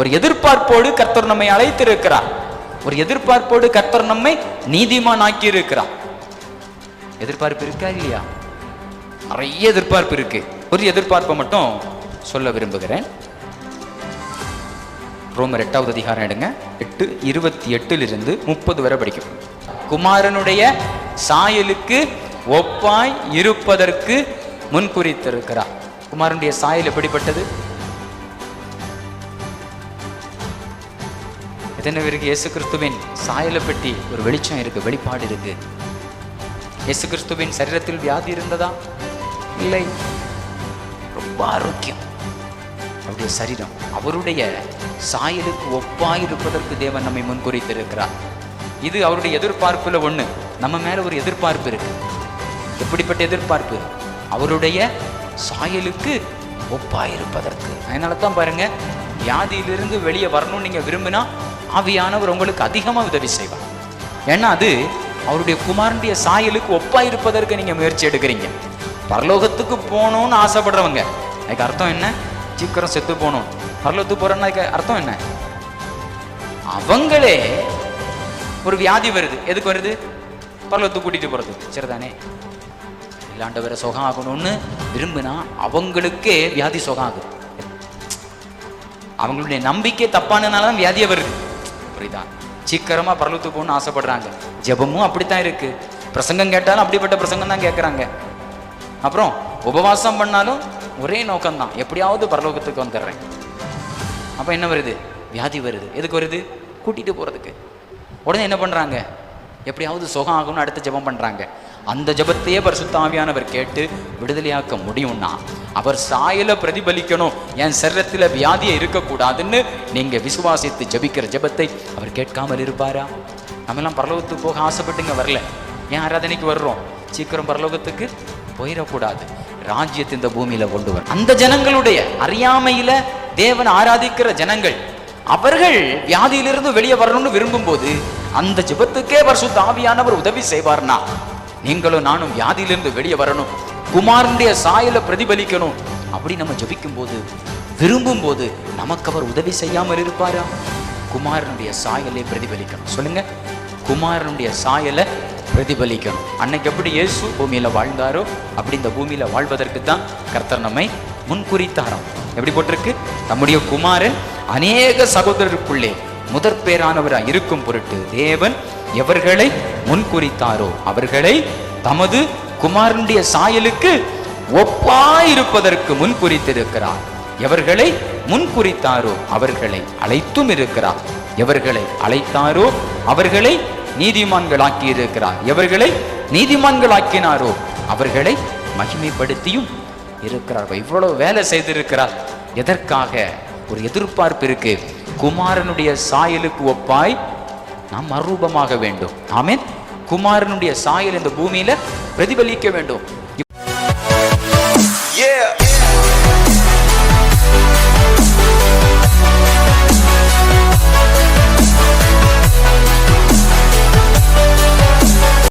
ஒரு எதிர்பார்ப்போடு கர்த்தர் நம்மை அழைத்திருக்கிறார். ஒரு எதிர்பார்ப்போடு கர்த்தர் நம்மை நீதிமான் ஆக்கி இருக்கிறார் எதிர்பார்ப்பு இருக்கா இல்லையா? நிறைய எதிர்பார்ப்பு இருக்கு. ஒரு எதிர்பார்ப்பை மட்டும் சொல்ல விரும்புகிறேன். ரோமர் எட்டாவது அதிகாரம் எடுங்க. எட்டு இருபத்தி எட்டிலிருந்து முப்பது வரை படிக்கும். குமாரனுடைய சாயலுக்கு ஒப்பாய் இருப்பதற்கு முன்குறித்திருக்கிறார் குமாரனுடைய சாயல் எப்படிப்பட்டது? எத்தனை பேருக்கு இயேசு கிறிஸ்துவின் சாயலை பற்றி ஒரு வெளிச்சம் இருக்கு வெளிப்பாடு இருக்கு. இயேசு கிறிஸ்துவின் சரீரத்தில் வியாதி இருந்ததா? இல்லை. ரொம்ப ஆரோக்கியம். அவருடைய சரீரம் அவருடைய சாயலுக்கு ஒப்பாய் இருப்பதற்கு தேவன் நம்மை முன்குறித்திருக்கிறார். இது அவருடைய எதிர்பார்ப்புல ஒண்ணு. நம்ம மேல ஒரு எதிர்பார்ப்பு இருக்கு. எப்படிப்பட்ட எதிர்பார்ப்பு? அவருடைய சாயலுக்கு ஒப்பாய் இருப்பதற்கு அதனால தான் பாருங்க வியாதியிலிருந்து வெளியே வரணும்னு நீங்க விரும்பினா ஆவியானவர் உங்களுக்கு அதிகமா உதவி செய்வார். ஏன்னா அது அவருடைய குமாரனுடைய சாயலுக்கு ஒப்பாய் இருப்பதற்கு நீங்க முயற்சி எடுக்கிறீங்க. பரலோகத்துக்கு போகணும்னு ஆசைப்படுறவங்க அதுக்கு அர்த்தம் என்ன? சீக்கிரம் செத்து போகணும். பரலோகத்துக்கு போகிறேன்னு அதுக்கு அர்த்தம் என்ன? அவங்களே ஒரு வியாதி வருது. எதுக்கு வருது? பரலோகத்துக்கு கூட்டிட்டு போறது. சரிதானே? இல்லாண்டவரை சுகம் ஆகணும்னு விரும்பினா அவங்களுக்கே வியாதி சுகம் ஆகுது. அவங்களுடைய நம்பிக்கை தப்பானதுனால தான் வியாதியே வருது. புரியுதா சீக்கிரமா பரலத்துக்கு போகணும்னு ஆசைப்படுறாங்க. ஜெபமும் அப்படித்தான் இருக்கு. பிரசங்கம் கேட்டாலும் அப்படிப்பட்ட பிரசங்கம் தான் கேட்குறாங்க அப்புறம் உபவாசம் பண்ணாலும் ஒரே நோக்கம்தான். எப்படியாவது பரலோகத்துக்கு வந்துடுறேன். அப்போ என்ன வருது? வியாதி வருது. எதுக்கு வருது? கூட்டிட்டு போறதுக்கு. உடனே என்ன பண்றாங்க? எப்படியாவது சுகம் ஆகும்னு அடுத்து ஜெபம் பண்றாங்க. அந்த ஜெபத்தையே பரிசுத்தாவியானவர் கேட்டு விடுதலையாக்க முடியும்னா அவர் சாயல பிரதிபலிக்கணும். என் சரீரத்தில் வியாதியை இருக்கக்கூடாதுன்னு நீங்க விசுவாசித்து ஜெபிக்கிற ஜெபத்தை அவர் கேட்காமல் இருப்பாரா? நம்ம எல்லாம் பரலோகத்துக்கு போக ஆசைப்பட்டுங்க வரல. ஏன் ஆராதனைக்கு வர்றோம்? சீக்கிரம் பரலோகத்துக்கு போயிடக்கூடாது. ராஜ்யத்தை இந்த பூமியில கொண்டு வர. அந்த ஜனங்களுடைய அறியாமையில தேவன் ஆராதிக்கிற ஜனங்கள் அவர்கள் வியாதியிலிருந்து வெளியே வரணும்னு விரும்பும் போது அந்த ஜெபத்துக்கே பரிசுத்த ஆவியானவர் உதவி செய்வார்னா நீங்களும் நானும் வியாதியிலிருந்து வெளியே வரணும். குமாரனுடைய சாயல பிரதிபலிக்கணும். அப்படி நம்ம ஜபிக்கும் போது விரும்பும் போது நமக்கு அவர் உதவி செய்யாமல் இருப்பாரா? குமாரனுடைய சாயலை பிரதிபலிக்கணும். சொல்லுங்க. குமாரனுடைய சாயலை பிரதிபலிக்கணும். அன்னைக்கு எப்படி இயேசு பூமியில வாழ்ந்தாரோ அப்படி இந்த பூமியில வாழ்வதற்கு தான் கர்த்தர் நம்மை முன்குறித்தாராம். எப்படி போட்டிருக்கு? நம்முடைய குமாரன் அநேக சகோதரருக்குள்ளே முதற் பேரானவராய் இருக்கும் பொருட்டு தேவன் எவர்களை முன்குறித்தாரோ அவர்களை தமது குமாரனுடைய சாயலுக்கு ஒப்பாயிருப்பதற்கு முன்குறித்திருக்கிறார். எவர்களை முன்குறித்தாரோ அவர்களை அழைத்தும் இருக்கிறார். எவர்களை அழைத்தாரோ அவர்களை நீதிமான்களாக்கி இருக்கிறார் எவர்களை நீதிமான்களாக்கினாரோ அவர்களை மகிமைப்படுத்தியும் இருக்கிறார். இவ்வளவு வேலை செய்திருக்கிறார். எதற்காக? ஒரு எதிர்பார்ப்பு இருக்கு குமாரனுடைய சாயலுக்கு ஒப்பாய் நாம் மறுரூபமாக வேண்டும். ஆமீன். குமாரனுடைய சாயல் இந்த பூமியில பிரதிபலிக்க வேண்டும். Yeah.